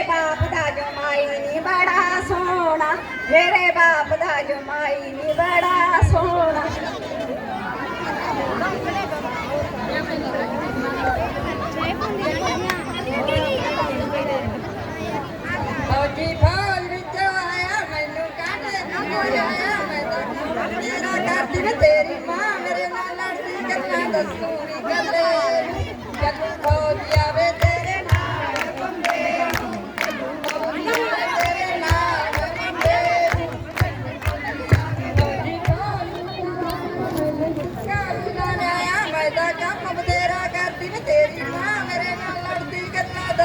ਮੇਰੇ ਬਾਪ ਦਾ ਜਮਾਈ ਨੀ ਬੜਾ ਸੋਹਣਾ, ਮੇਰੇ ਬਾਪ ਦਾ ਜਮਾਈ ਨੀ ਬੜਾ ਸੋਹਣਾ। ਫੌਜੀ ਫੌਜ ਵਿੱਚ ਆਇਆ, ਮੈਨੂੰ ਕੱਢ ਦੇ ਆਇਆ ਮੈਂ ਤਾਂ ਮੇਰਾ ਕਰਦੀ ਨਾ ਤੇਰੀ ਮਾਂ, ਮੇਰੇ ਨਾਲ ਲੜਦੀ, ਗੱਲਾਂ ਦੱਸੂ ਨੀ ਗੱਲੇ। ਜਦੋਂ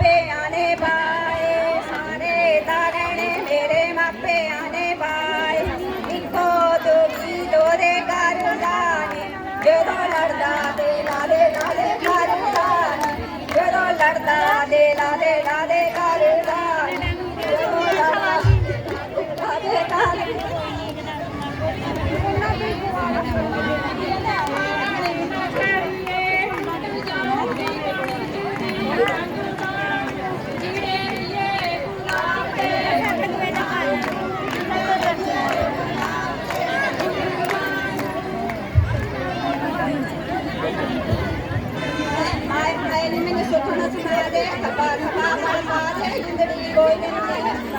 पे आने बा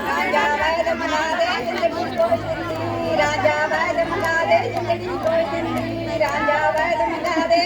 Raja Vaidamana De, Jindagi Raja Vaidamana De, Jindagi Koi Jindagi, Raja Vaidamana De,